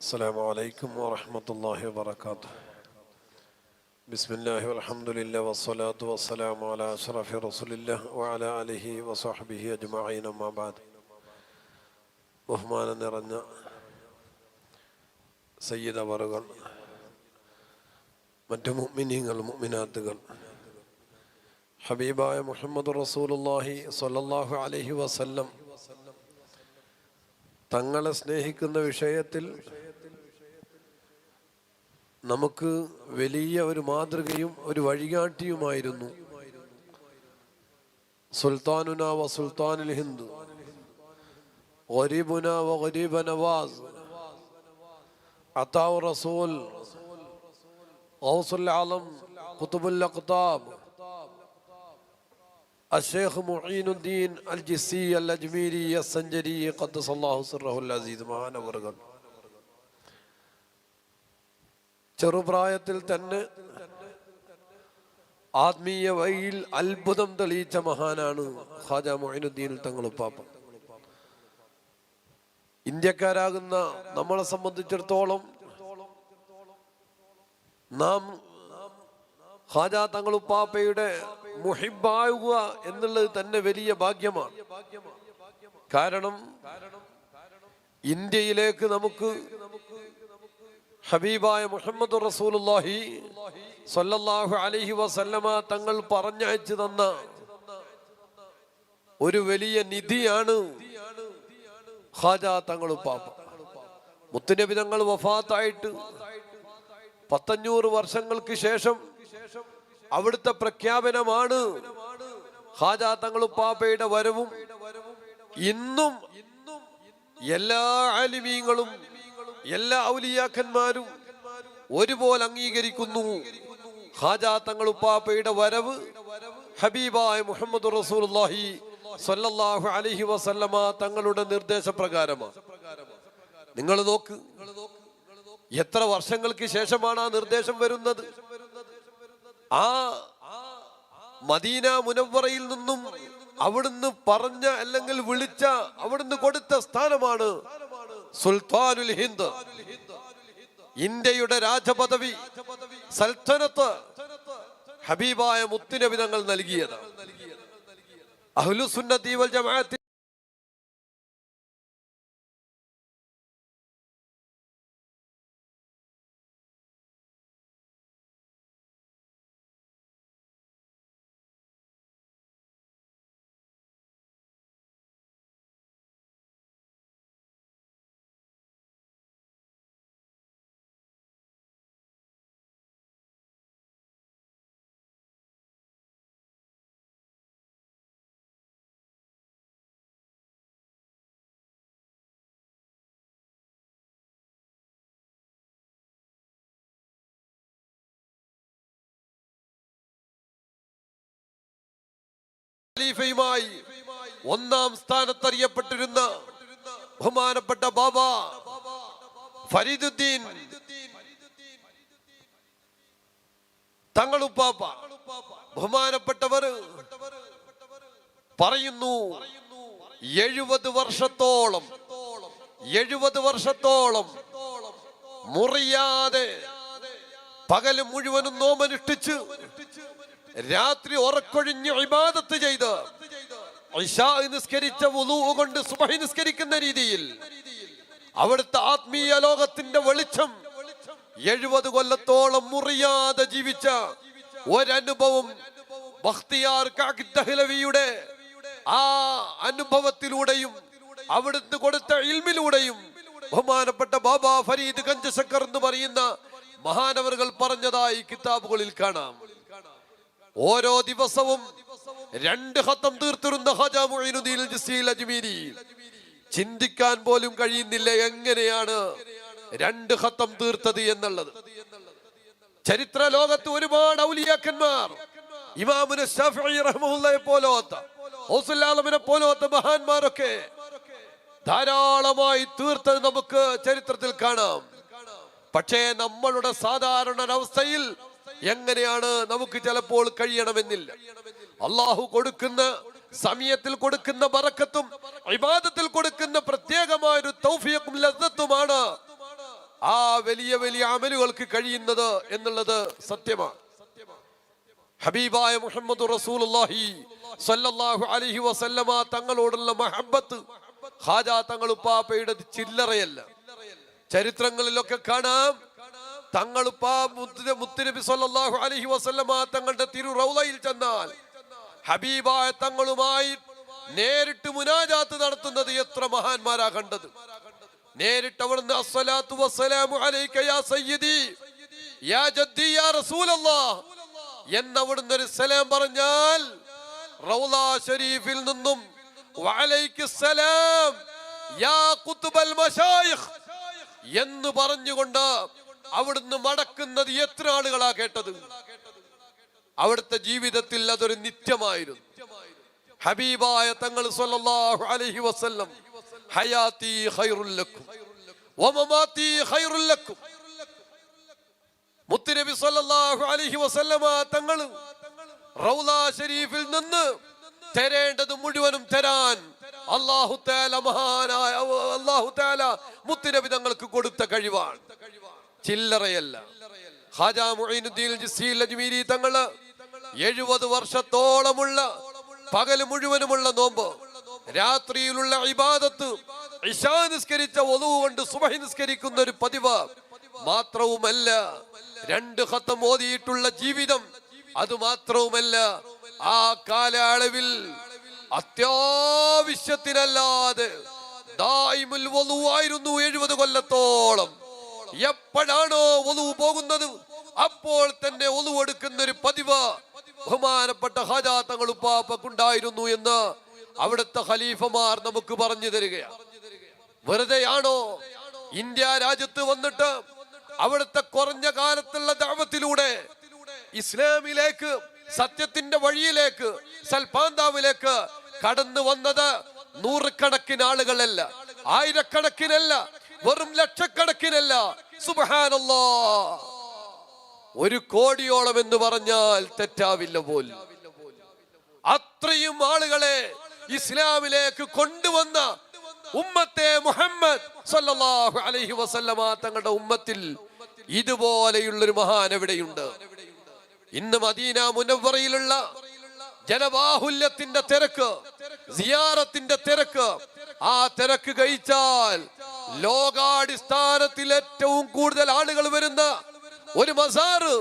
السلام عليكم ورحمة الله وبركاته بسم الله والحمد لله والصلاة والسلام على أشرف رسول الله وعلى آله وصحبه أجمعين أما بعد ബഹുമാനം നിറഞ്ഞ സയ്യിദ് അവറുകൾ മറ്റു മുഅ്മിനീങ്ങൾ മുഅ്മിനാത്തുകൾ ഹബീബായ മുഹമ്മദ് റസൂലുള്ളാഹി സ്വല്ലല്ലാഹു അലൈഹി വസല്ലം തങ്ങളെ സ്നേഹിക്കുന്ന വിഷയത്തിൽ നമുക്ക് വലിയ ഒരു മാതൃകയും ഒരു വഴികാട്ടിയുമായിരുന്നു സുൽത്താനുന വ സുൽത്താനുൽ ഹിന്ദ് غريبنا وغريب نواز عطاء رسول غوث العالم قطب الأقطاب الشيخ معين الدين الجسي الأجميري السنجري قدس الله سره العزيز മഹാനവറുകൾ ചെറുപ്രായത്തിൽ തന്നെ ആത്മീയ വഴിയിൽ അത്ഭുതം തെളിയിച്ച മഹാനാണ് ഖാജ മൊയിനുദ്ദീൻ തങ്ങളുപ്പാപ്പ ഇന്ത്യക്കാരാകുന്ന നമ്മളെ സംബന്ധിച്ചിടത്തോളം നാം ഖാജ തങ്ങളുപ്പാപ്പയുടെ മുഹിബാവുക എന്നുള്ളത് തന്നെ വലിയ ഭാഗ്യമാണ്. കാരണം ഇന്ത്യയിലേക്ക് നമുക്ക് ഹബീബായ മുഹമ്മദ് റസൂലുള്ളാഹി സ്വല്ലല്ലാഹു അലൈഹി വസല്ലമ തങ്ങൾ പറഞ്ഞയച്ചു തന്ന ഒരു വലിയ നിധിയാണ് ഹാജ തങ്ങൾ പാപ്പ മുത്തുനബി തങ്ങൾ വഫാത്തായിട്ട് പത്തഞ്ഞൂറ് വർഷങ്ങൾക്ക് ശേഷം അവിടുത്തെ പ്രഖ്യാപനമാണ് ഹാജ തങ്ങൾ പാപ്പയുടെ വരവും. ഇന്നും എല്ലാ ആലിമീങ്ങളും എല്ലാ ഔലിയാക്കന്മാരും ഒരുപോലെ അംഗീകരിക്കുന്നു. ഹാജാ തങ്ങൾ ഉപ്പാപ്പയുടെ വരവ് ഹബീബായ മുഹമ്മദ് റസൂലുള്ളാഹി സ്വല്ലല്ലാഹു അലൈഹി വസല്ലമ തങ്ങളുടെ നിർദ്ദേശപ്രകാരമാണ്. നിങ്ങൾ നോക്ക് എത്ര വർഷങ്ങൾക്ക് ശേഷമാണ് ആ നിർദ്ദേശം വരുന്നത്? ആ മദീന മുനവറയിൽ നിന്നും അവിടുന്ന് പറഞ്ഞ അല്ലെങ്കിൽ വിളിച്ച അവിടുന്ന് കൊടുത്ത സ്ഥാനമാണ് സുൽത്താനുൽ ഹിന്ദ് ഇന്ത്യയുടെ രാജപദവി സൽത്തനത്ത് ഹബീബായ മുത്തിനബി തങ്ങൾ നൽകിയത് അഹ്ലുസുന്നീവൽ വൽ ഖലീഫയുമായി ഒന്നാം സ്ഥാനത്തറിയപ്പെട്ടിരുന്ന ബഹുമാനപ്പെട്ട ബാബ ഫരീദുദ്ദീൻ തങ്ങളുപ്പാപ്പ ബഹുമാനപ്പെട്ടവർ പറയുന്നു എഴുപത് വർഷത്തോളം എഴുപത് വർഷത്തോളം മുറിയാതെ പകൽ മുഴുവനും നോമനുഷ്ഠിച്ച് രാത്രി ഉറക്കൊഴിഞ്ഞ് ഇബാദത്ത് ചെയ്ത് നിസ്കരിച്ച കൊണ്ട് സുബഹി നിസ്കരിക്കുന്ന രീതിയിൽ അവിടുത്തെ ആത്മീയ ലോകത്തിന്റെ വെളിച്ചം എഴുപത് കൊല്ലത്തോളം മുറിയാതെ ജീവിച്ച ഒരനുഭവം ബഖ്തിയാർ ദഹ്ലവിയുടെ ആ അനുഭവത്തിലൂടെയും അവിടുന്ന് കൊടുത്ത ഇൽമിലൂടെയും ബഹുമാനപ്പെട്ട ബാബ ഫരീദ് കഞ്ചശക്കർ എന്ന് പറയുന്ന മഹാനവറുകൾ പറഞ്ഞതായി കിതാബുകളിൽ കാണാം. ഓരോ ദിവസവും രണ്ട് ഹത്തം തീർത്തിരുന്ന ഹജാമുഴിനുദീൽ അജ്മീരി. ചിന്തിക്കാൻ പോലും കഴിയുന്നില്ല എങ്ങനെയാണ് രണ്ട് ഹത്തം തീർത്തത് എന്നുള്ളത്. ചരിത്ര ലോകത്ത് ഒരുപാട് ഔലിയാക്കന്മാർ ഇമാമുന പോലോത്ത ഹൗസുല്ലാലമിനെ പോലോത്ത മഹാന്മാരൊക്കെ ധാരാളമായി തീർത്തത് നമുക്ക് ചരിത്രത്തിൽ കാണാം. പക്ഷേ നമ്മളുടെ സാധാരണ അവസ്ഥയിൽ എങ്ങനെയാണ് നമുക്ക് ചിലപ്പോൾ കഴിയണമെന്നില്ല. അള്ളാഹു കൊടുക്കുന്ന സമയത്തിൽ കൊടുക്കുന്ന ബറക്കത്തും വിവാദത്തിൽ കൊടുക്കുന്ന പ്രത്യേകമായ ഒരു തൗഫിയക്കും ലദ്ദത്തുമാണ് ആ വലിയ വലിയ അമലുകൾക്ക് കഴിയുന്നത് എന്നുള്ളത് സത്യമാണ്. ഹബീബായ മുഹമ്മദ് റസൂലുള്ളാഹി സ്വല്ലല്ലാഹു അലൈഹി വസല്ലമ തങ്ങളോടുള്ള മഹബത്ത് ഹാജ തങ്ങൾ ഉപ്പാപ്പയുടെ ചില്ലറയല്ല. ചരിത്രങ്ങളിലൊക്കെ കാണാം തങ്ങളുപ്പാ മുത്ത് മുത്തുനബി സ്വല്ലല്ലാഹു അലൈഹി വസല്ലമ തങ്ങളുടെ തിരു റൗലയിൽ ചെന്നാൽ ഹബീബായ തങ്ങളുമായി നേരിട്ട് മുനാജാത്ത് നടത്തുന്നത് എത്ര മഹാന്മാരാ കണ്ടത്. നേരിട്ട് അവിടുന്ന് അസ്സലാത്തു വസ്സലാമു അലൈക യാ സയ്യിദി യാ ജദ്ദി യാ റസൂലല്ലാഹ് എന്നവിടുന്ന് ഒരു സലാം പറഞ്ഞാൽ റൗള ഷരീഫിൽ നിന്നും സലാം യാ ഖുത്ബൽ മശായിഖ് എന്ന് പറഞ്ഞുകൊണ്ട് അവിടുന്ന് മടക്കുന്നത് എത്ര ആളുകളാ കേട്ടത്? അവിടുത്തെ ജീവിതത്തിൽ അതൊരു നിത്യമായിരുന്നു. ഹബീബായ തങ്ങൾ സല്ലല്ലാഹു അലൈഹി വസല്ലം ഹയാത്തി ഖൈറുൽ ലക്കും വമമാത്തി ഖൈറുൽ ലക്കും. മുത്തുനബി സല്ലല്ലാഹു അലൈഹി വസല്ലമ തങ്ങൾ റൗള ഷരീഫിൽ നിന്ന് തരേണ്ടത് മുഴുവനും തരാൻ അല്ലാഹു തആല മഹാനായ അല്ലാഹു തആല മുത്തുനബി തങ്ങൾക്ക് കൊടുത്ത കഴിവാണ്. ചില്ലറയല്ല. ഹാജാ മുഈനുദ്ദീൻ ജിസീൽ അജ്മീരി തങ്ങൾ എഴുപത് വർഷത്തോളമുള്ള പകൽ മുഴുവനുമുള്ള നോമ്പ് രാത്രിയിലുള്ള ഇബാദത്ത് ഇശാ നിസ്കരിച്ച ഒതു കൊണ്ട് സുബഹി നിസ്കരിക്കുന്ന ഒരു പതിവ് മാത്രവുമല്ല രണ്ട് ഹത്തം ഓതിയിട്ടുള്ള ജീവിതം അത് മാത്രവുമല്ല ആ കാലയളവിൽ അത്യാവശ്യത്തിനല്ലാതെ ആയിരുന്നു എഴുപത് കൊല്ലത്തോളം. എപ്പോഴാണോ ഒതുവ് പോകുന്നത് അപ്പോൾ തന്നെ ഒതുവെടുക്കുന്ന ഒരു പതിവ്. ബഹുമാനപ്പെട്ട ഹാജാത്തങ്ങൾ ഉപ്പാപ്പക്കുണ്ടായിരുന്നു എന്ന് അവിടുത്തെ ഖലീഫമാർ നമുക്ക് പറഞ്ഞു തരികയാണ്. വെറുതെയാണോ ഇന്ത്യ രാജ്യത്ത് വന്നിട്ട് അവിടുത്തെ കുറഞ്ഞ കാലത്തുള്ള ദാപത്തിലൂടെ ഇസ്ലാമിലേക്ക് സത്യത്തിന്റെ വഴിയിലേക്ക് സൽപാന്താവിലേക്ക് കടന്നു വന്നത് നൂറുകണക്കിന് ആളുകളല്ല ആയിരക്കണക്കിനല്ല. വെറും ലക്ഷക്കണക്കിനല്ല. സുബഹാനല്ലാ. ഒരു കോടിയോളം എന്ന് പറഞ്ഞാൽ തെറ്റാവില്ല പോലും. അത്രയും ആളുകളെ ഇസ്ലാമിലേക്ക് കൊണ്ടുവന്ന ഉമ്മത്തെ മുഹമ്മദ് സല്ലല്ലാഹു അലൈഹി വസല്ലമ തങ്ങളുടെ ഉമ്മത്തിൽ ഇതുപോലെയുള്ളൊരു മഹാൻ എവിടെയുണ്ട്? ഇന്ന് മദീന മുനവറയിലുള്ള ജനബാഹുല്യത്തിന്റെ തിരക്ക് സിയാറത്തിന്റെ തിരക്ക് ആ തിരക്ക് കഴിച്ചാൽ ലോകാടിസ്ഥാനത്തിൽ ഏറ്റവും കൂടുതൽ ആളുകൾ വരുന്ന ഒരു മസാറ്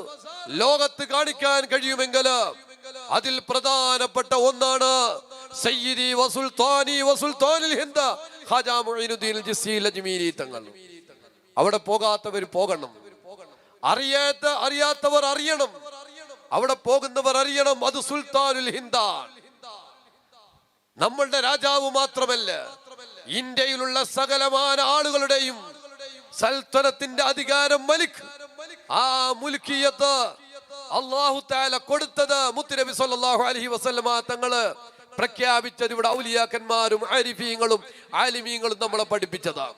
ലോകത്ത് കാണിക്കാൻ കഴിയുമെങ്കിൽ അതിൽ പ്രധാനപ്പെട്ട ഒന്നാണ് സയ്യിദി വസുൽത്താനി വസുൽത്താനിൽ ഹിന്ദ ഖാജാ മുഈനുദ്ദീൻ ജിസ്സീൽ അജ്മീരി തങ്ങൾ. അവിടെ പോകാത്തവർ പോകണം. അറിയാത്ത അറിയാത്തവർ അറിയണം. അവിടെ പോകുന്നവർ അറിയണം അത് സുൽത്താനുൽ ഹിന്ദാൻ നമ്മളുടെ രാജാവ് മാത്രമല്ല ഇന്ത്യയിലുള്ള സകലമാന ആളുകളുടെയും സൽത്തനത്തിന്റെ അധികാരം മലിക് ആ മുൽക്കിയത്ത് അള്ളാഹു താല കൊടുത്തത് മുത്തുനബി സല്ലല്ലാഹു അലഹി വസല്ലമ തങ്ങൾ പ്രഖ്യാപിച്ചത് ഇവിടെ ഔലിയാക്കന്മാരും ആരിഫീങ്ങളും ആലിമീങ്ങളും നമ്മളെ പഠിപ്പിച്ചതാ.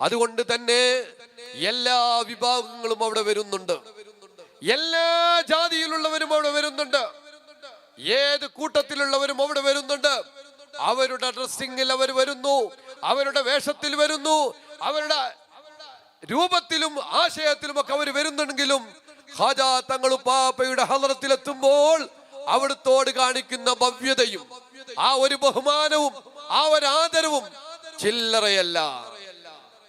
അതുകൊണ്ട് തന്നെ എല്ലാ വിഭാഗങ്ങളും അവിടെ വരുന്നുണ്ട്. എല്ലാ ജാതിയിലുള്ളവരും അവിടെ വരുന്നുണ്ട്. ഏത് കൂട്ടത്തിലുള്ളവരും അവിടെ വരുന്നുണ്ട്. അവരുടെ ഡ്രസ്സിങ്ങിൽ അവർ വരുന്നു. അവരുടെ വേഷത്തിൽ വരുന്നു. അവരുടെ രൂപത്തിലും ആശയത്തിലും ഒക്കെ അവർ വരുന്നുണ്ടെങ്കിലും ഹാജാ തങ്ങൾ പാപ്പയുടെ ഹലറത്തിലെത്തുമ്പോൾ അവിടുത്തോട് കാണിക്കുന്ന ഭവ്യതയും ആ ഒരു ബഹുമാനവും ആ ഒരു ആദരവും ചില്ലറയല്ല.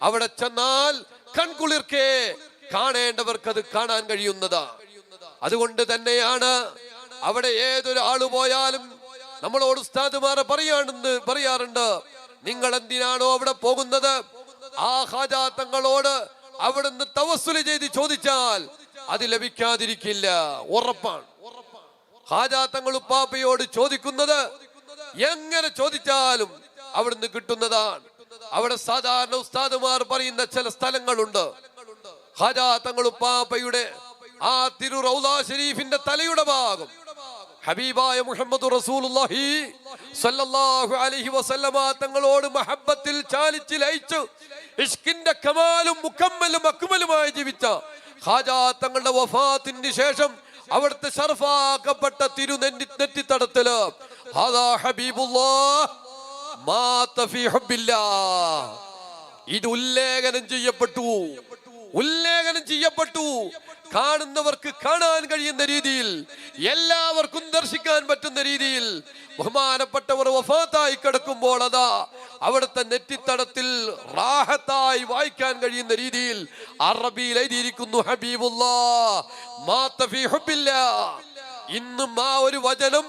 അവിടെ ചെന്നാൽ കൺകുളിർക്കേ കാണേണ്ടവർക്ക് അത് കാണാൻ കഴിയുന്നതാ. അതുകൊണ്ട് തന്നെയാണ് അവിടെ ഏതൊരു ആൾ പോയാലും നമ്മളോട് ഉസ്താദുമാരെ പറയാണെന്ന് പറയാറുണ്ട്. നിങ്ങൾ എന്തിനാണോ അവിടെ പോകുന്നത്? ആ ഹാജാ തങ്ങളോട് അവിടുന്ന് തവസ്സുൽ ചെയ്ത് ചോദിച്ചാൽ അത് ലഭിക്കാതിരിക്കില്ല. ഉറപ്പാണ്. ഹാജാ തങ്ങൾ ഉപ്പാപ്പയോട് ചോദിക്കുന്നത് എങ്ങനെ ചോദിച്ചാലും അവിടുന്ന് കിട്ടുന്നതാണ്. അവിടെ സാധാരണ ഉസ്താദുമാർ പറയുന്ന ചില സ്ഥലങ്ങളുണ്ട്. ഹാജാ തങ്ങൾ ഉപ്പാപ്പയുടെ ആ തിരു റൗദാ ഷരീഫിന്റെ തലയുടെ ഭാഗം. ഹബീബായ മുഹമ്മദ് റസൂലുള്ളാഹി സ്വല്ലല്ലാഹു അലൈഹി വസല്ലമ തങ്ങളോട് മഹബത്തിൽ ചാലിച്ച് ലയിച്ചു ഇഷ്കിന്റെ കമാലും മുക്കമ്മലും അക്മലുമായി ജീവിച്ച ഹാജാ തങ്ങളുടെ വഫാത്തിന് ശേഷം അവിടുത്തെ ഷർഫാക്കപ്പെട്ട തിരുനെറ്റി നെറ്റിത്തടത്തിൽ ഹാദാ ഹബീബുല്ലാഹ് മാത ഫീ ഹുബ്ബില്ലാഹ് ഇത് ഉല്ലേഖനം ചെയ്യപ്പെട്ടു. ഉല്ലേഖനം ചെയ്യപ്പെട്ടു. കാണുന്നവർക്ക് കാണാൻ കഴിയുന്ന രീതിയിൽ എല്ലാവർക്കും ദർശിക്കാൻ പറ്റുന്ന രീതിയിൽ ബഹുമാനപ്പെട്ടവർ വഫാത്തായി കിടക്കുമ്പോൾ അതാ അവിടുത്തെ നെറ്റിത്തടത്തിൽ റാഹത്തായി വായിക്കാൻ കഴിയുന്ന രീതിയിൽ അറബിയിൽ എഴുതിയിരിക്കുന്നു ഹബീബുല്ല. ഇന്നും ആ ഒരു വചനം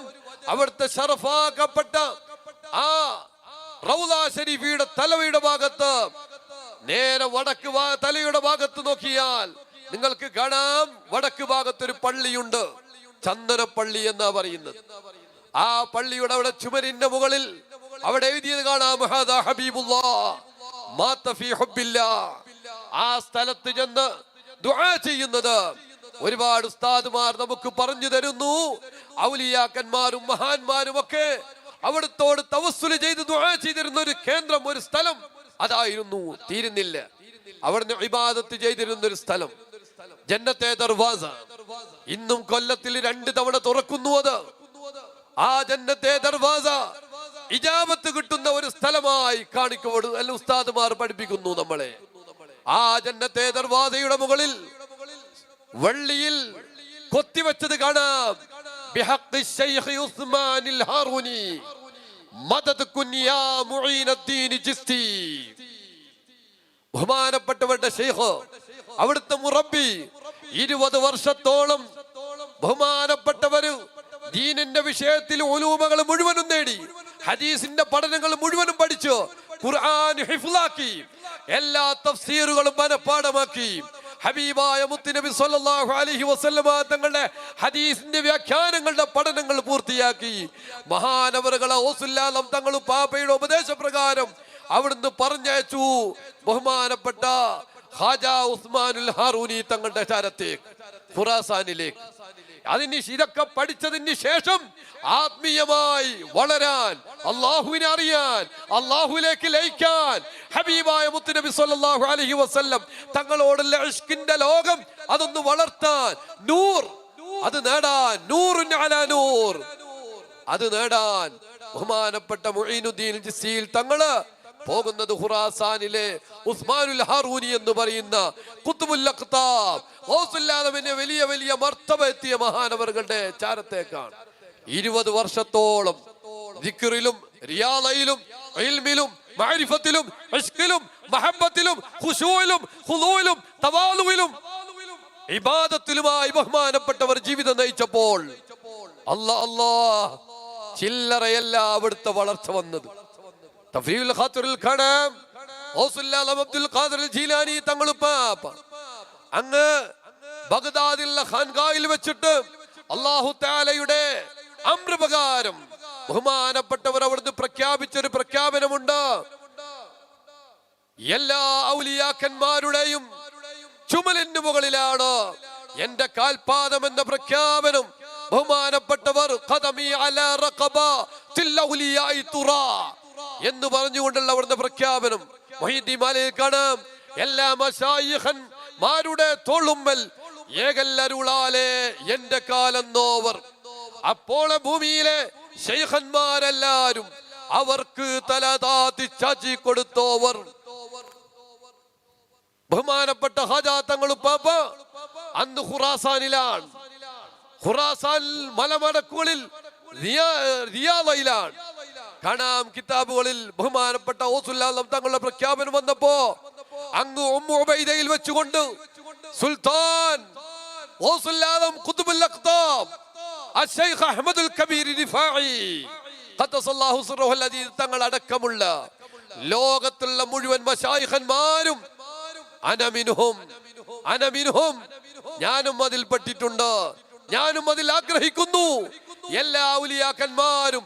അവിടുത്തെ ഷറഫാക്കപ്പെട്ട ആ റൗദ തലവയുടെ ഭാഗത്ത് നേരെ വടക്ക് തലയുടെ ഭാഗത്ത് നോക്കിയാൽ നിങ്ങൾക്ക് കാണാം വടക്ക് ഭാഗത്തൊരു പള്ളിയുണ്ട്. ചന്ദനപ്പള്ളി എന്നാ പറയുന്നത്. ആ പള്ളിയുടെ അവിടെ ചുമരിന്റെ മുകളിൽ അവിടെ എഴുതിയത് കാണാം. ആ സ്ഥലത്ത് ചെന്ന് ദുആ ചെയ്യുന്നത് ഒരുപാട് ഉസ്താദുമാർ നമുക്ക് പറഞ്ഞു തരുന്നു. ഔലിയാക്കന്മാരും മഹാന്മാരും ഒക്കെ അവിടുത്തോട് തവസ്സുൽ ചെയ്ത് ദുആ ചെയ്തിരുന്ന ഒരു കേന്ദ്രം ഒരു സ്ഥലം അതായിരുന്നു. തീരുന്നില്ല. അവിടുന്ന് ഇബാദത്ത് ചെയ്തിരുന്ന ഒരു സ്ഥലം. ജന്നത്തെ ദർവാസ. ഇന്നും കൊല്ലത്തിൽ രണ്ട് തവണ തുറക്കുന്നു അത്. ആ ജന്നത്തെ ദർവാസ ഇജാബത്ത് കിട്ടുന്ന ഒരു സ്ഥലമായി കാണിക്കപ്പെടും അല്ല ഉസ്താദുമാർ പഠിപ്പിക്കുന്നു നമ്മളെ. ആ ജന്നത്തെ ദർവാസയുടെ മുകളിൽ വെള്ളിയിൽ കൊത്തിവെച്ചത് കാണാം. ബഹുമാനപ്പെട്ടവരുടെ ഷെയ്ഖ് അവിടുത്തെ മുറബി ഇരുപത് വർഷത്തോളം ബഹുമാനപ്പെട്ടവര് ദീനിന്റെ വിഷയത്തിൽ ഒലൂമകൾ മുഴുവനും നേടി ഹദീസിന്റെ പഠനങ്ങൾ മുഴുവനും പഠിച്ചു ഖുർആൻ ഹിഫ്ലാക്കി എല്ലാ തഫ്സീറുകളും മനഃപ്പാടമാക്കി. ഹബീബായ മുത്തുനബി സല്ലല്ലാഹു അലൈഹി വസല്ലമ തങ്ങളുടെ ഹദീസിന്റെ വ്യാഖ്യാനങ്ങളുടെ പഠനങ്ങൾ പൂർത്തിയാക്കി. മഹാനവറുകളെ ഓസുല്ലാലം തങ്ങൾ പാപ്പയുടെ ഉപദേശപ്രകാരം അവിടുന്ന് പറഞ്ഞയച്ചു. ബഹുമാനപ്പെട്ട ഹാജ ഉസ്മാനുൽ ഹാറൂനി തങ്ങളുടെ ചാരത്തേക്ക് ഖുറാസാനിലേക്ക്. അതിന് ഇതൊക്കെ പഠിച്ചതിന് ശേഷം ആത്മീയമായി വളരാൻ അള്ളാഹുവിനെ അറിയാൻ അള്ളാഹുലേക്ക് ലയിക്കാൻ ഹബീബായ മുത്തുനബി സല്ലല്ലാഹു അലൈഹി വസല്ലം തങ്ങളോടുള്ള ഇഷ്കിന്റെ ലോകം അതൊന്ന് വളർത്താൻ നൂർ അത് നേടാൻ നൂറുൻ അലാ നൂർ. അത് നേടാൻ ബഹുമാനപ്പെട്ട മുഈനുദ്ദീൻ ജിസിയിൽ തങ്ങൾ പോകുന്നത് ഖുറാസാനിലെ ഉസ്മാനുൽ ഹാറൂനി എന്ന് പറയുന്ന ഗൗസുല്ലാദമിന്റെ വലിയ വലിയ മർത്തബ എത്തിയ മഹാനവറുകളുടെ ചാരത്തേക്കാണ്. ഇരുപത് വർഷത്തോളം ദിക്റിലും റിയാദയിലും ഇൽമിലും മഅരിഫത്തിലും ഇഷ്കിലും മഹബത്തിലും ഖുശൂയിലും ഖുദൂയിലും തവാലുവിലും ഇബാദത്തിലുമായി ബഹുമാനപ്പെട്ടവർ ജീവിതം നയിച്ചപ്പോൾ അല്ലാ അല്ലാ ചില്ലറയല്ല അവിടുത്തെ വളർച്ച വന്നത്. തഫ്രീൽ ഖാത്തറിൽ കാണാം. അബ്ദുൽ ഖാദിർ ജീലാനി തങ്ങളുപ്പാപ്പ പാപ്പ അങ്ങ് ബഗ്ദാദിലുള്ള ഖാൻഗായിൽ വെച്ചിട്ട് അള്ളാഹു താലയുടെ അമ്രപ്രകാരം ബഹുമാനപ്പെട്ടവർ അവിടുന്ന് പ്രഖ്യാപിച്ചൊരു പ്രഖ്യാപനമുണ്ട്. എല്ലാ ഔലിയാക്കന്മാരുടെയും ചുമലിന് മുകളിലാണ് എന്റെ കാൽപാദം എന്ന പ്രഖ്യാപനം. ബഹുമാനപ്പെട്ടവർ എന്ന് പറഞ്ഞുകൊണ്ടുള്ള അവിടുത്തെ പ്രഖ്യാപനം. മൊഹീദ്ദീൻ മാലയിൽ കാണാം എല്ലാ മാരുടെ തോളുമ്മൽ ഏകല്ലരുളാലെ എന്റെ കാലെന്നോവർ. അപ്പോൾ ഭൂമിയിലെ ശൈഖന്മാരെല്ലാരും അവർക്ക് തല താത്തി ചാച്ചി കൊടുത്തോവർ. ബഹുമാനപ്പെട്ട ഹാജാത്തങ്ങൾ പാപ്പ അന്ന് ഖുറാസാനിലാണ്. ഖുറാസാൻ മലമടക്കുകളിൽ റിയാ- റിയാദയിലാണ് കാണാം കിതാബുകളിൽ ബഹുമാനപ്പെട്ട ഓസുല്ലാം തങ്ങളുടെ പ്രഖ്യാപനം വന്നപ്പോ അങ്ങ് ഉമ്മു ഉബൈദയിൽ വെച്ചുകൊണ്ട് സുൽത്താൻ ഓസുല്ലാദം ഖുതുബുൽ അഖ്താബ് അശൈഖ് അഹ്മദുൽ കബീർ റിഫാഇ ഖദ്ദസല്ലാഹു സിർറഹുൽ അദീദ് തങ്ങൾ അടക്കമുള്ള ലോകത്തുള്ള മുഴുവൻ മശായിഖന്മാരും അനമിനുഹും അനമിനുഹും ഞാനും അതിൽ പെട്ടിട്ടുണ്ട് ഞാനും അതിൽ ആഗ്രഹിക്കുന്നു. എല്ലാ ഔലിയാക്കന്മാരും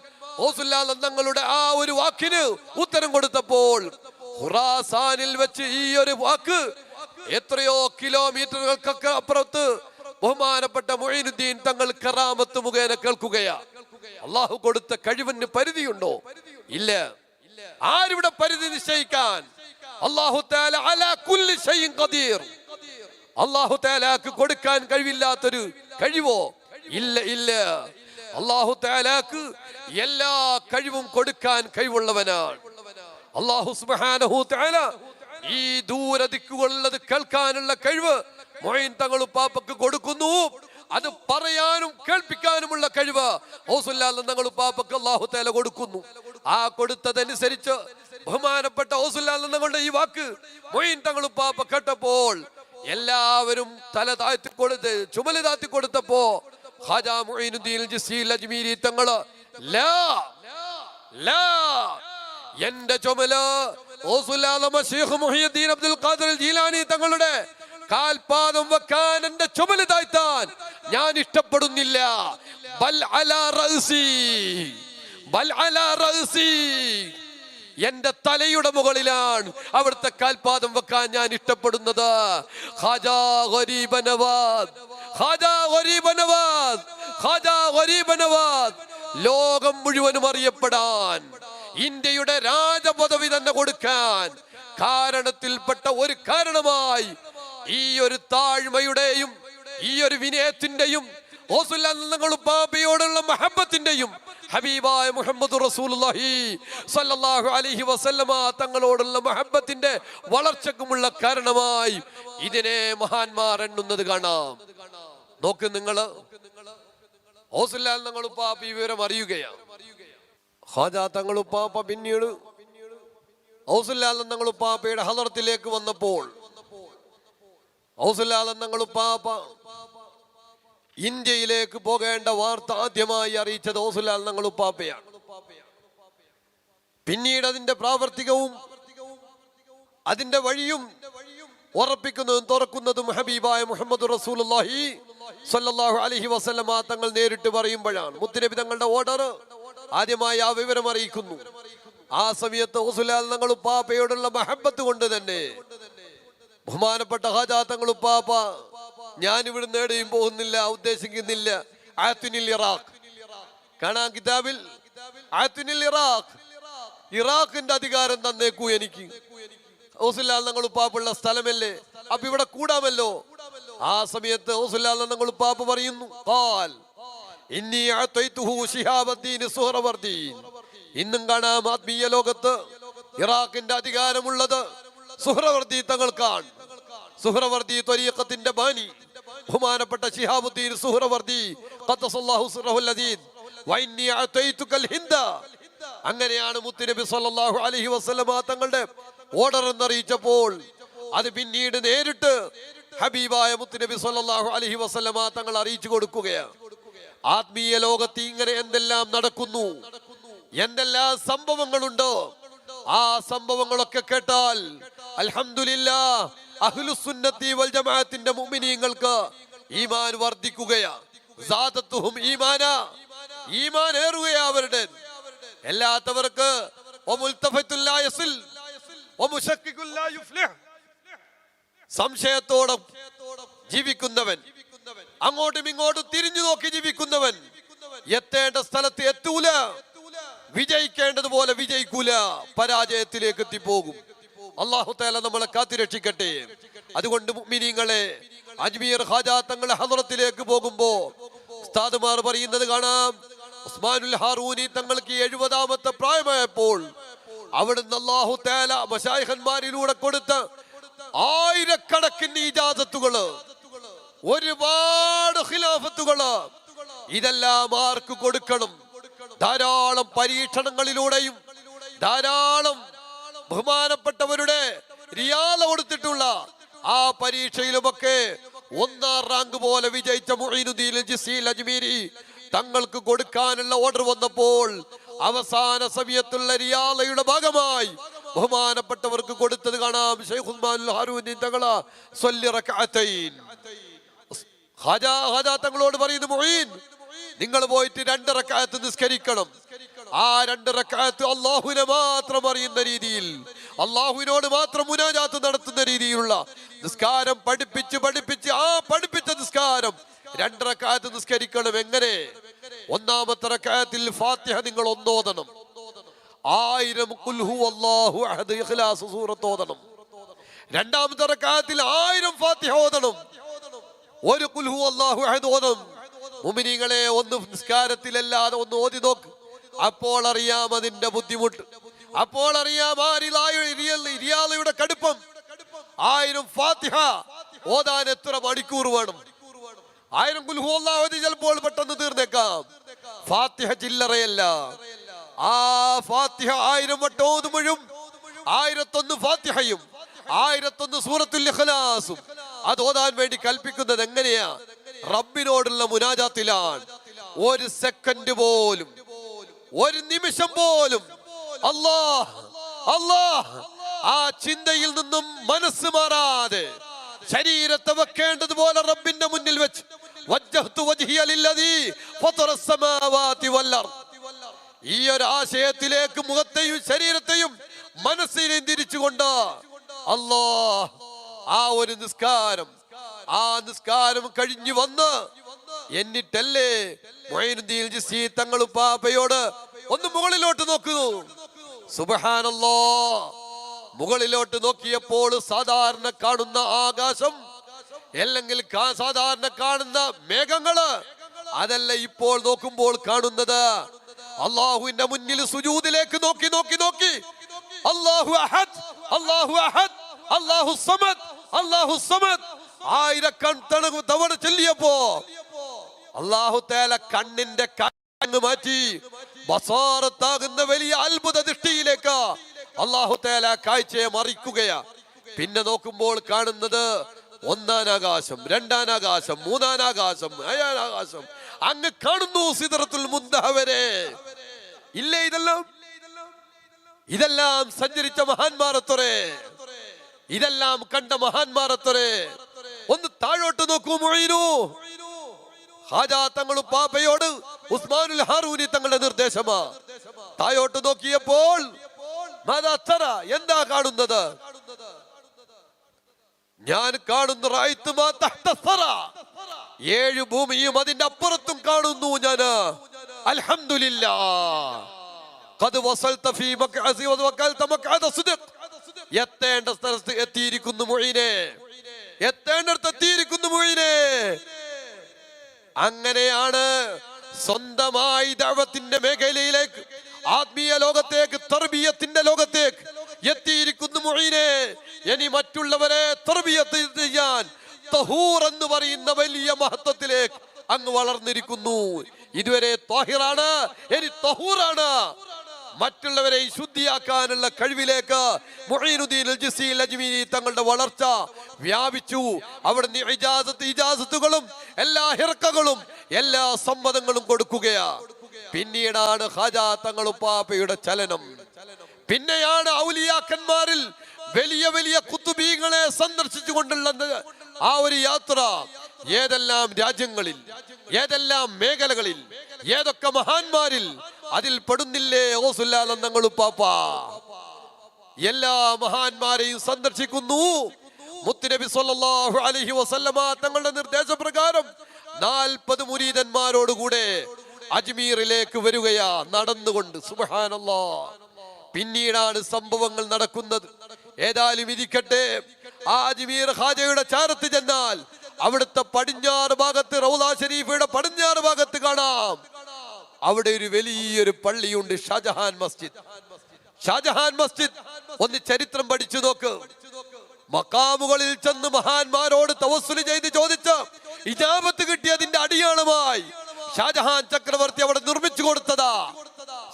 തങ്ങളുടെ ആ ഒരു വാക്കിന് ഉത്തരം കൊടുത്തപ്പോൾ ഖുറാസാനിൽ വെച്ച് ഈ ഒരു വാക്ക് എത്രയോ കിലോമീറ്ററുകൾക്കൊക്കെ അപ്പുറത്ത് ബഹുമാനപ്പെട്ട മൊയ്നുദ്ദീൻ തങ്ങൾ കറാമത്ത് മുഖേന കേൾക്കുകയാ. അള്ളാഹു കൊടുത്ത കഴിവിന് പരിധിയുണ്ടോ? ഇല്ല. ആരിവിടെ പരിധി നിശ്ചയിക്കാൻ? അള്ളാഹു അള്ളാഹു കൊടുക്കാൻ കഴിവില്ലാത്തൊരു കഴിവോ? ഇല്ല ഇല്ല. അള്ളാഹു താലാക്ക് എല്ലാ കഴിവും കൊടുക്കാൻ കഴിവുള്ളവനാണ്. അള്ളാഹു സുബാനഹു താല ഈ ദൂരദിക്കുള്ളത് കേൾക്കാനുള്ള കഴിവ് മൊയിൻ തങ്ങൾ പാപ്പക്ക് കൊടുക്കുന്നു. അത് പറയാനും കേൾപ്പിക്കാനുമുള്ള കഴിവ് ഹൗസുല്ലാൽ തങ്ങൾ പാപ്പക്ക് അള്ളാഹു തേല കൊടുക്കുന്നു. ആ കൊടുത്തതനുസരിച്ച് ബഹുമാനപ്പെട്ട ഹൗസുല്ലാൽ തങ്ങളുടെ ഈ വാക്ക് മൊയിൻ തങ്ങൾ പാപ്പ കേട്ടപ്പോൾ എല്ലാവരും തല താഴ്ത്തി കൊടുത്ത് ചുമൽ താഴ്ത്തി കൊടുത്തപ്പോ ഖാജാ മുഈനുദ്ദീൻ ജിസീൽ അജ്മീരി തങ്ങൾ ലാ ലാ എന്റെ ചുമല അബ്ദുൽ ഖാദിർ ജീലാനി തങ്ങളുടെ കാൽപാദം വെക്കാൻ എന്റെ ചുമൽ താഴ്ത്താൻ ഞാൻ ഇഷ്ടപ്പെടുന്നില്ല. ബൽ അലാ റഅസി ബൽ അലാ റഅസി എന്റെ തലയുടെ മുകളിലാണ് അവിടുത്തെ കാൽപാദം വെക്കാൻ ഞാൻ ഇഷ്ടപ്പെടുന്നത്. ഖാജാ ഗരീബ നവാദ് ഖാജാ ഗരീബ നവാസ് ഖാജാ ഗരീബ നവാസ് ലോകം മുഴുവനും അറിയപ്പെടാൻ ഇന്ത്യയുടെ രാജപദവി തന്നെ കൊടുക്കാൻ കാരണത്തിൽപ്പെട്ട ഒരു കാരണമായി ഈ ഒരു താഴ്മയുടെയും ഈ ഒരു വിനയത്തിന്റെയും ഓസുല്ലും പാപ്പയോടുള്ള മഹബത്തിന്റെയും ഹബീബായ മുഹമ്മദ് റസൂലുള്ളാഹി സല്ലല്ലാഹു അലൈഹി വസല്ലമ തങ്ങളോടുള്ള മഹബത്തിന്റെ വളർച്ചക്കുമുള്ള കാരണമായി ഇതിനെ മഹാന്മാർ എണ്ണുന്നത് കാണാം. നോക്ക് നിങ്ങൾ ഓസുല്ലാൽ തങ്ങളുപ്പാപ്പ ഈ വിവരം അറിയുകയാണ് ഹാജാ തങ്ങളുപ്പാപ്പ പിന്നീട് ഔസുല്ലാൽ തങ്ങളുപ്പാപ്പയുടെ ഹദറത്തിലേക്ക് വന്നപ്പോൾ ഔസുല്ലാൽ തങ്ങളുപ്പാപ്പ ഇന്ത്യയിലേക്ക് പോകേണ്ട വാർത്ത ആദ്യമായി അറിയിച്ചത് ഓസുലാൽ ഞങ്ങൾ ഉപ്പാപ്പയാണ് പിന്നീട് അതിന്റെ പ്രാവർത്തികവും അതിന്റെ വഴിയും ഉറപ്പിക്കുന്നതും തുറക്കുന്നതും ഹബീബായ മുഹമ്മദ് റസൂലുള്ളാഹി സ്വല്ലല്ലാഹു അലൈഹി വസല്ലമ തങ്ങൾ നേരിട്ട് പറയുമ്പോഴാണ്. മുത്തുനബി തങ്ങളുടെ ഓർഡർ ആദ്യമായി ആ വിവരം അറിയിക്കുന്നു. ആ സമയത്ത് ഓസുലാൽ തങ്ങൾ ഉപ്പാപ്പയോടുള്ള മഹബത്ത് കൊണ്ട് തന്നെ ബഹുമാനപ്പെട്ട ഹാജാ തങ്ങൾ ഉപ്പാപ്പ ഞാൻ ഇവിടെ നേടുകയും പോകുന്നില്ല ഉദ്ദേശിക്കുന്നില്ല. ആത്തുനിൽ ഇറാഖ്. കാണാൻ കിതാബിൽ. ആത്തുനിൽ ഇറാഖ്. ഇറാഖിന്റെ അധികാരം തന്നേക്കൂ എനിക്ക്. ഓസുല്ലാൽ തങ്ങൾ ഉപ്പാപ്പുള്ള സ്ഥലമല്ലേ? അപ്പൊ ഇവിടെ കൂടാമല്ലോ? ആ സമയത്ത് ഓസുല്ലാൽ തങ്ങൾ ഉപ്പാപ്പ് പറയുന്നു കാൽ ഇന്നി കാണാം ആത്മീയ ലോകത്ത് ഇറാഖിന്റെ അധികാരമുള്ളത് സുഹ്രവർദ്ദി തങ്ങൾക്കാണ് സുഹ്രവർദ്ദി ത്വരീഖത്തിന്റെ ബാനി. ബഹുമാനപ്പെട്ട ഷിഹാബുദ്ദീൻ ഹിന്ദ. അങ്ങനെയാണ് മുത്തുനബി സല്ലല്ലാഹു അലൈഹി വസല്ലമ തങ്ങളുടെ ഓർഡർ എന്നറിയിച്ചപ്പോൾ അത് പിന്നീട് നേരിട്ട് ഹബീബായ മുത്തുനബി സല്ലല്ലാഹു അലൈഹി വസല്ലമ തങ്ങൾ അറിയിച്ചു കൊടുക്കുകയാണ്. ആത്മീയ ലോകത്ത് ഇങ്ങനെ എന്തെല്ലാം നടക്കുന്നു? എന്തെല്ലാം സംഭവങ്ങളുണ്ടോ? ആ സംഭവങ്ങളൊക്കെ കേട്ടാൽ അൽഹംദുലില്ലാ അഹ്ലുസുന്നത്തി വൽ ജമാഅത്തിന്റെ മുഅ്മിനീങ്ങൾക്ക് ഈമാൻ വർദ്ധിക്കുകയാ. സാദത്തുഹും ഈമാന. ഈമാൻ ഏറുകയാ അവരുടെ. എല്ലാത്തവർക്ക് സംശയത്തോടെ ജീവിക്കുന്നവൻ അങ്ങോട്ടും ഇങ്ങോട്ടും തിരിഞ്ഞു നോക്കി ജീവിക്കുന്നവൻ എത്തേണ്ട സ്ഥലത്ത് എത്തൂല. വിജയിക്കേണ്ടതുപോലെ വിജയിക്കൂല. പരാജയത്തിലേക്ക് എത്തിപ്പോകും. അള്ളാഹു താല നമ്മളെ കാത്തിരക്ഷിക്കട്ടെ. അതുകൊണ്ട് മിനിങ്ങളെ അജ്മീർ ഹാജാ തങ്ങളെ ഹദറത്തിലേക്ക് പോകുമ്പോ ഉസ്താദുമാർ പറയുന്നത് കാണാം ഉസ്മാനുൽ ഹാറൂനി തങ്ങൾക്ക് എഴുപതാമത്തെ പ്രായമായപ്പോൾ അവിടുന്ന് അള്ളാഹു തേല മഷായിഖന്മാരിലൂടെ കൊടുത്ത ആയിരക്കണക്കിന് ഇജാസത്തുകൾ ഒരുപാട് ഖിലാഫത്തുകൾ ഇതെല്ലാം ആർക്ക് കൊടുക്കണം? ധാരാളം പരീക്ഷണങ്ങളിലൂടെയും ധാരാളം ബഹുമാനപ്പെട്ടവരുടെ റിയാല കൊടുത്തിട്ടുള്ള ആ പരീക്ഷയിലുമൊക്കെ ഒന്നാം റാങ്ക് പോലെ വിജയിച്ച മുഈനുദ്ദീൻ ജിസീൽ അജ്മീരി തങ്ങൾക്ക് കൊടുക്കാനുള്ള ഓർഡർ വന്നപ്പോൾ അവസാന സമയത്തുള്ള റിയാലയുടെ ഭാഗമായി ബഹുമാനപ്പെട്ടവർക്ക് കൊടുത്തത് കാണാം. ഹാജാ ഹാജാ തങ്ങളോട് പറയുന്നു മൊയ്ൻ നിങ്ങൾ പോയിട്ട് രണ്ട് റക്കായത്ത് നിസ്കരിക്കണം. ആ രണ്ട് റക്കാത്ത് അള്ളാഹുവിനെ മാത്രം അറിയുന്ന രീതിയിൽ അള്ളാഹുവിനോട് മാത്രം മുനാജാത്ത് നടത്തുന്ന രീതിയിലുള്ള നിസ്കാരം പഠിപ്പിച്ച് പഠിപ്പിച്ച് ആ പഠിപ്പിച്ച നിസ്കാരം രണ്ട് റക്കായത്ത് നിസ്കരിക്കണം. എങ്ങനെ? ഒന്നാമത്തെ റക്കായത്തിൽ ഫാത്തിഹ നിങ്ങൾ ഒന്നോതണം. ആയിരം കുൽഹു അല്ലാഹു അഹദ് ഇഖ്ലാസ് സൂറത്ത് ഓതണം. രണ്ടാമത്തെ റക്കായത്തിൽ ആയിരം ഫാത്തിഹ ഓതണം. ഒരു കുൽഹു അള്ളാഹു അഹദ് ഓതണം. മുമിനികളെ ഒന്ന് നിസ്കാരത്തിലല്ലാതെ ഒന്ന് ഓതി നോക്ക്. അപ്പോൾ അറിയാം അതിന്റെ ബുദ്ധിമുട്ട്. അപ്പോൾ അറിയാം ആ റിയാ- കടുപ്പം. ആയിരം ഫാത്തിഹ ഓതാൻ എത്ര മണിക്കൂർ വേണം? ആയിരം കുൽഹു അല്ലാഹു ചിലപ്പോൾ പെട്ടെന്ന് തീർന്നേക്കാം. ഫാത്തിഹ ചില്ലറയല്ല. ആ ഫാത്തിഹ ആയിരം വട്ടം ഓതുമ്പോഴും ആയിരത്തൊന്ന് ഫാത്തിഹയും ആയിരത്തൊന്ന് സൂറത്തുൽ ഇഖ്ലാസും. അത് ഓതാൻ വേണ്ടി കൽപ്പിക്കുന്നത് എങ്ങനെയാ? റബ്ബിനോടുള്ള മുനാജാത്തിലാണ്. ഒരു സെക്കൻഡ് പോലും ഒരു നിമിഷം പോലും. അല്ലാ അല്ലാ ആ ചിന്തയിൽ നിന്നും മനസ്സ് മാറാതെ ശരീരത്തെ വെക്കേണ്ടതുപോലെ റബ്ബിന്റെ മുന്നിൽ വെച്ച് ഈ ഒരു ആശയത്തിലേക്ക് മുഖത്തെയും ശരീരത്തെയും മനസ്സിനെയും തിരിച്ചുകൊണ്ട് അല്ലാ ആ ഒരു നിസ്കാരം. ആ നിസ്കാരം കഴിഞ്ഞു വന്ന് എന്നിട്ടല്ലേ ജിസി തങ്ങൾ ഉപ്പാപ്പയോട് ഒന്ന് മുകളിലോട്ട് നോക്കുന്നു സുബഹാനല്ലോ. മുകളിലോട്ട് നോക്കിയപ്പോൾ സാധാരണ കാണുന്ന ആകാശം അല്ലെങ്കിൽ സാധാരണ കാണുന്ന മേഘങ്ങൾ അതല്ല ഇപ്പോൾ നോക്കുമ്പോൾ കാണുന്നത്. അള്ളാഹുവിന്റെ മുന്നിൽ സുജൂദിലേക്ക് നോക്കി നോക്കി നോക്കി. അള്ളാഹു അഹദ് അള്ളാഹു അഹദ് അള്ളാഹു സമദ് അള്ളാഹു സമദ്. ആയിരക്കണ തവണ ചൊല്ലിയപ്പോ അള്ളാഹു തേല കണ്ണിന്റെ കങ്ങ് മാറ്റി ബസാറത്താകുന്ന വലിയ അത്ഭുത ദൃഷ്ടിയിലേക്ക് അള്ളാഹു തേല കാഴ്ചയെ മറിക്കുകയാ. പിന്നെ നോക്കുമ്പോൾ കാണുന്നത് ഒന്നാനാകാശം രണ്ടാനാകാശം മൂന്നാനാകാശം ആകാശം അങ്ങ് കാണുന്നു സിദറത്തുൽ മുന്തഹ വരെ. ഇല്ലേ ഇതെല്ലാം? ഇതെല്ലാം സഞ്ചരിച്ച മഹാന്മാരത്തൊരെ. ഇതെല്ലാം കണ്ട മഹാന്മാരത്തൊരെ. ഒന്ന് താഴോട്ട് നോക്കൂ മൊയ്നു ഹാജാ തങ്ങൾ പാപ്പയോട് ഉസ്മാനുൽ ഹാറൂനി തങ്ങളുടെ നിർദ്ദേശമാ. തായോട്ട് നോക്കിയപ്പോൾ എന്താ കാണുന്നത്? ഞാൻ കാണുന്ന ഏഴ് ഭൂമിയും അതിന്റെ അപ്പുറത്തും കാണുന്നു ഞാൻ. സിദ്ഖ് എത്തേണ്ട സ്ഥലത്ത് എത്തിയിരിക്കുന്നു മുഈനെ. എത്തേണ്ടടുത്ത് എത്തിയിരിക്കുന്നു മുഈനെ. അങ്ങനെയാണ് സ്വന്തമായി ദൈവത്തിന്റെ മേഖലയിലേക്ക് ആത്മീയ ലോകത്തേക്ക് തർബീയത്തിന്റെ ലോകത്തേക്ക് എത്തിയിരിക്കുന്നു മൊഴിനെ ഇനി മറ്റുള്ളവരെ തർബീയത്ത് ചെയ്യാൻ തഹൂർ എന്ന് പറയുന്ന വലിയ മഹത്വത്തിലേക്ക് അങ്ങ് വളർന്നിരിക്കുന്നു. ഇതുവരെ താഹിറാണ് ഇനി തഹൂറാണ്. മറ്റുള്ളവരെ ശുദ്ധിയാക്കാനുള്ള കഴിവിലേക്ക് ജിസീൽ തങ്ങളുടെ വളർച്ച വ്യാപിച്ചു. അവിടുന്ന് ഇജാസത്ത് ഇജാസത്തുകളും എല്ലാ ഹിർക്കകളും എല്ലാ സമ്മതങ്ങളും കൊടുക്കുകയാ. പിന്നീടാണ് ഹജ തങ്ങളും പാപ്പയുടെ ചലനം. പിന്നെയാണ് ഔലിയാക്കന്മാരിൽ വലിയ വലിയ കുത്തുബീങ്ങളെ സന്ദർശിച്ചു കൊണ്ടുള്ള ആ ഒരു യാത്ര. ഏതെല്ലാം രാജ്യങ്ങളിൽ ഏതെല്ലാം മേഖലകളിൽ ഏതൊക്കെ മഹാന്മാരിൽ അതിൽ പെടുന്നില്ലേ? ഓസുല്ലാലങ്ങൾ പാപ്പ. എല്ലാ മഹാന്മാരെയും സന്ദർശിക്കുന്നു. മുത്തുനബി സല്ലല്ലാഹു അലൈഹി വസല്ലമ തങ്ങളുടെ നിർദ്ദേശപ്രകാരം നാൽപ്പത് മുരീതന്മാരോടുകൂടെ അജ്മീറിലേക്ക് വരികയാ നടന്നുകൊണ്ട്. സുബ്ഹാനല്ലാ. പിന്നീടാണ് സംഭവങ്ങൾ നടക്കുന്നത്. ഏതായാലും ഇരിക്കട്ടെ. ആ അജ്മീർ ഹാജയുടെ ചാരത്ത് ചെന്നാൽ അവിടുത്തെ പടിഞ്ഞാറ് ഭാഗത്ത് റൗദ ഷരീഫയുടെ പടിഞ്ഞാറ് ഭാഗത്ത് കാണാം. അവിടെ ഒരു വലിയൊരു പള്ളിയുണ്ട് ഷാജഹാൻ മസ്ജിദ്. ഷാജഹാൻ മസ്ജിദ്. ഒന്ന് ചരിത്രം പഠിച്ചു നോക്ക്. മക്കാമുകളിൽ ചെന്ന് മഹാന്മാരോട് തവസുലി ചെയ്ത് ചോദിച്ച ഇജാബത്ത് കിട്ടിയതിന്റെ അടിയാളമായി ഷാജഹാൻ ചക്രവർത്തി അവിടെ നിർമ്മിച്ചു കൊടുത്തതാ.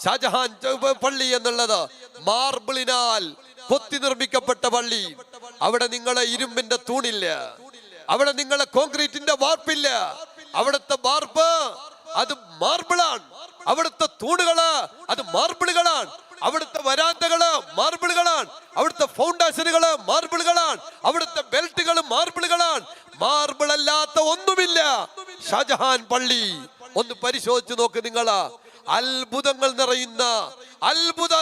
ഷാജഹാൻ പള്ളി എന്നുള്ളത് മാർബിളിനാൽ കൊത്തി നിർമ്മിക്കപ്പെട്ട പള്ളി. അവിടെ നിങ്ങളെ ഇരുമ്പിന്റെ തൂണില്ല. അവിടെ നിങ്ങളെ കോൺക്രീറ്റിന്റെ വാർപ്പില്ല. അവിടുത്തെ വാർപ്പ് അത് മാർബിളാണ്. അവിടുത്തെ തൂണുകൾ അത് മാർബിളുകളാണ്. അവിടുത്തെ വരാന്തകൾ മാർബിളുകളാണ്. അവിടുത്തെ ഫൗണ്ടേഷനുകൾ മാർബിളുകളാണ്. അവിടുത്തെ ബെൽറ്റുകൾ മാർബിളുകളാണ്. മാർബിൾ അല്ലാത്ത ഒന്നുമില്ല. ഷാജഹാൻ പള്ളി. ഒന്ന് പരിശോധിച്ചു നോക്ക് നിങ്ങൾ. അത്ഭുതങ്ങൾ നിറയുന്ന അത്ഭുത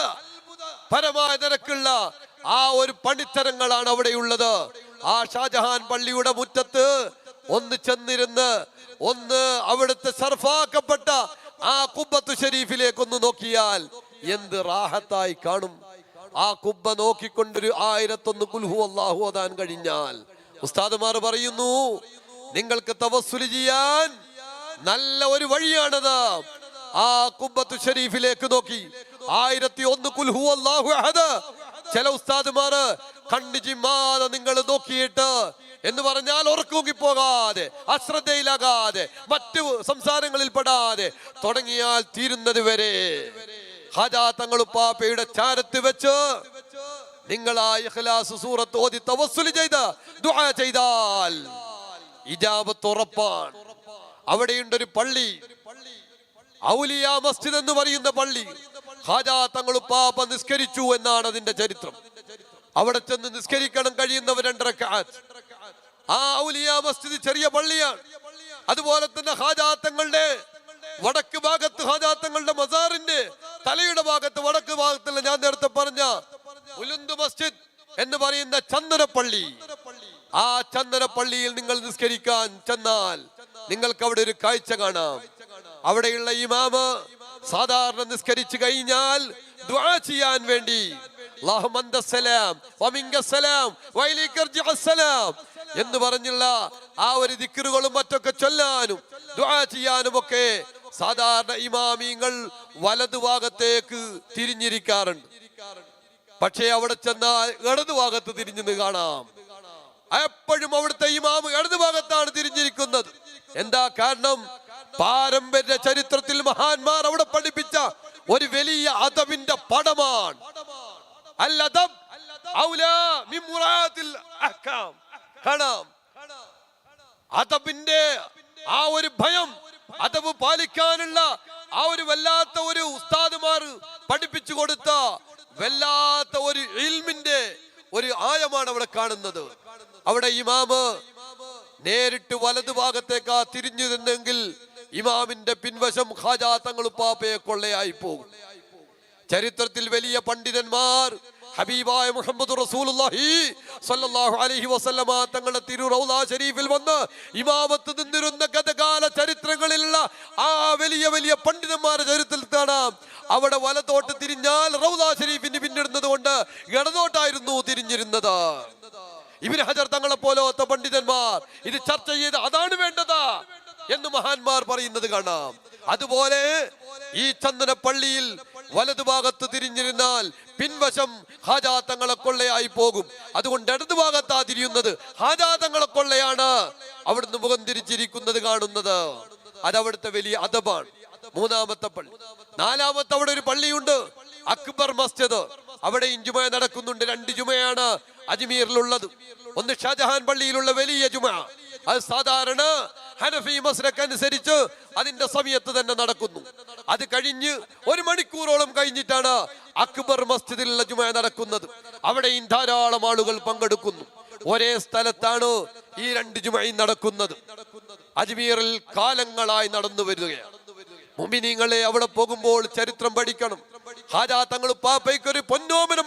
പരമായ നിരക്കുള്ള ആ ഒരു പണിത്തരങ്ങളാണ് അവിടെയുള്ളത്. ആ ഷാജഹാൻ പള്ളിയുടെ മുറ്റത്ത് ഒന്ന് ചെന്നിരുന്ന് ഒന്ന് അവിടുത്തെ സർഫാക്കപ്പെട്ട ആ കുബ്ബത്തു ഷരീഫിലേക്ക് ഒന്ന് നോക്കിയാൽ എന്ത് റാഹത്തായി കാണും. ആ കുബ്ബ നോക്കിക്കൊണ്ടൊരു ആയിരത്തൊന്ന് കുൽഹു അള്ളാഹു അതാൻ കഴിഞ്ഞാൽ. ഉസ്താദുമാർ പറയുന്നു നിങ്ങൾക്ക് തവസ്സുലി ചെയ്യാൻ നല്ല ഒരു വഴിയാണത് ആ കുബ്ബത്തു ഷരീഫിലേക്ക് നോക്കി. ആയിരത്തി ഒന്ന് കുൽഹു അള്ളാഹു അഹദ്. ചില ഉസ്താദുമാര് കണ്ണു ചിമ്മാതെ നിങ്ങൾ നോക്കിയിട്ട് എന്ന് പറഞ്ഞാൽ ഉറക്കൂങ്ങി പോകാതെ അശ്രദ്ധയിലാകാതെ മറ്റു സംസാരങ്ങളിൽ പെടാതെ തുടങ്ങിയാൽ തീരുന്നത് വരെ. ഹാജാ തങ്ങളുപ്പാപ്പയുടെ ചാരത്ത് വെച്ച് നിങ്ങൾ ആ ഇഖ്ലാസ് സൂറത്ത് ഓതി തവസ്സുലി ചെയ്ത് ദുആ ചെയ്താൽ ഇജാബത്ത് ഉറപ്പാണ്. അവിടെയുണ്ട് ഒരു പള്ളി. ഔലിയ മസ്ജിദ് എന്ന് പറയുന്ന പള്ളി. ഹാജാ തങ്ങളുപ്പാപ്പ നിസ്കരിച്ചു എന്നാണ് അതിന്റെ ചരിത്രം. അവിടെ ചെന്ന് നിസ്കരിക്കണം കഴിയുന്നവർ രണ്ടരക്കാത്ത് ആ മസ്ജിദ് ചെറിയ പള്ളിയാണ്. അതുപോലെ തന്നെ ഹാജാത്തങ്ങളുടെ വടക്ക് ഭാഗത്ത് ഹാജാത്തങ്ങളുടെ മസാറിന്റെ തലയുടെ ഭാഗത്ത് വടക്ക് ഭാഗത്തുള്ള ഞാൻ നേരത്തെ പറഞ്ഞ ഉലുന്ത് മസ്ജിദ് എന്ന് പറയുന്ന ചന്ദനപ്പള്ളി. ആ ചന്ദനപ്പള്ളിയിൽ നിങ്ങൾ നിസ്കരിക്കാൻ ചെന്നാൽ നിങ്ങൾക്ക് അവിടെ ഒരു കാഴ്ച കാണാം. അവിടെയുള്ള ഇമാമ സാധാരണ നിസ്കരിച്ചു കഴിഞ്ഞാൽ ചെയ്യാൻ വേണ്ടി അല്ലാഹുമ്മ അന്തസ്സലാം വമിങ്കസ്സലാം السلام എന്ന് പറഞ്ഞുള്ള ആ ഒരു ദിക്കറുകളും മറ്റൊക്കെ ചൊല്ലാനും ദുആ ചെയ്യാനും ഒക്കെ സാധാരണ ഇമാമിങ്ങൾ വലതുഭാഗത്തേക്ക് തിരിഞ്ഞിരിക്കാറുണ്ട്. പക്ഷേ അവിടെ ചെന്നാൽ ഇടതുഭാഗത്ത് തിരിഞ്ഞു കാണാം. എപ്പോഴും അവിടുത്തെ ഇമാമ് ഇടതുഭാഗത്താണ് തിരിഞ്ഞിരിക്കുന്നത്. എന്താ കാരണം? പാരമ്പര്യ ചരിത്രത്തിൽ മഹാന്മാർ അവിടെ പഠിപ്പിച്ച ഒരു വലിയ അതവിന്റെ പടമാണ്. അൽ اولى من മിൻ الاحكام. കാണാം. അതബിന്റെ ആ ഒരു ഭയം അതബ് പാലിക്കാനുള്ള ആ ഒരു വല്ലാത്ത ഒരു ഉസ്താദുമാർ പഠിപ്പിച്ചു കൊടുത്ത വല്ലാത്ത ഒരു ഇൽമിന്റെ ഒരു ആയമാണ് അവിടെ കാണുന്നത്. അവിടെ ഇമാമ് നേരിട്ട് വലതുഭാഗത്തേക്കാ തിരിഞ്ഞു നിന്നെങ്കിൽ ഇമാമിന്റെ പിൻവശം ഖാജാ തങ്ങളുപ്പാപ്പയെ കൊള്ളയായി പോകും. ചരിത്രത്തിൽ വലിയ പണ്ഡിതന്മാർ ഹബീബായ മുഹമ്മദ് റസൂലുള്ളാഹി സ്വല്ലല്ലാഹു അലൈഹി വസല്ലമ തങ്ങളുടെ തിരു റൗള ശരീഫിൽ വന്ന് ഇമാമത്ത് നിന്നിരുന്ന ഗതകാല ചരിത്രങ്ങളിലുള്ള ആ വലിയ വലിയ പണ്ഡിതന്മാരുടെ ചരിത്രത്തിൽ കാണാം. അവിടെ വലത്തോട്ട് തിരിഞ്ഞാൽ റൗള ശരീഫിന് പിന്നിടുന്നത് കൊണ്ട് ഇടതോട്ടായിരുന്നു തിരിഞ്ഞിരുന്നത്. ഇബിന് ഹജർ തങ്ങളെ പോലത്തെ പണ്ഡിതന്മാർ ഇത് ചർച്ച ചെയ്ത് അതാണ് വേണ്ടത് എന്ന് മഹാന്മാർ പറയുന്നത് കാണാം. അതുപോലെ ഈ ചന്ദന പള്ളിയിൽ വലതുഭാഗത്ത് തിരിഞ്ഞിരുന്നാൽ പിൻവശം ഹാജാത്തങ്ങളെ കൊള്ളയായി പോകും. അതുകൊണ്ട് ഇടതുഭാഗത്താ തിരിയുന്നത് ഹാജാത്തങ്ങളെ കൊള്ളയാണ്. അവിടുന്ന് മുഖം തിരിച്ചിരിക്കുന്നത് കാണുന്നത് അതവിടുത്തെ വലിയ അതബാണ്. മൂന്നാമത്തെ പള്ളി. നാലാമത്തെ അവിടെ ഒരു പള്ളിയുണ്ട്. അക്ബർ മസ്ജിദ്. അവിടെ ജുമ നടക്കുന്നുണ്ട്. രണ്ട് ജുമയാണ് അജ്മീറിലുള്ളത്. ഒന്ന് ഷാജഹാൻ പള്ളിയിലുള്ള വലിയ ജുമ. അത് സാധാരണ ഹനഫി മസ്ലക്ക് അനുസരിച്ച് അതിന്റെ സമയത്ത് തന്നെ നടക്കുന്നു. അത് കഴിഞ്ഞ് ഒരു മണിക്കൂറോളം കഴിഞ്ഞിട്ടാണ് അക്ബർ മസ്ജിദിൽ ജുമ നടക്കുന്നത്. അവിടെയും ധാരാളം ആളുകൾ പങ്കെടുക്കുന്നു. ഒരേ സ്ഥലത്താണ് ഈ രണ്ട് ജുമയും നടക്കുന്നത്. അജ്മീറിൽ കാലങ്ങളായി നടന്നു വരികയാണ്. മുമിനിങ്ങളെ അവിടെ പോകുമ്പോൾ ചരിത്രം പഠിക്കണം. ഹാജാ തങ്ങൾ പാപ്പയ്ക്ക് ഒരു പൊന്നോമന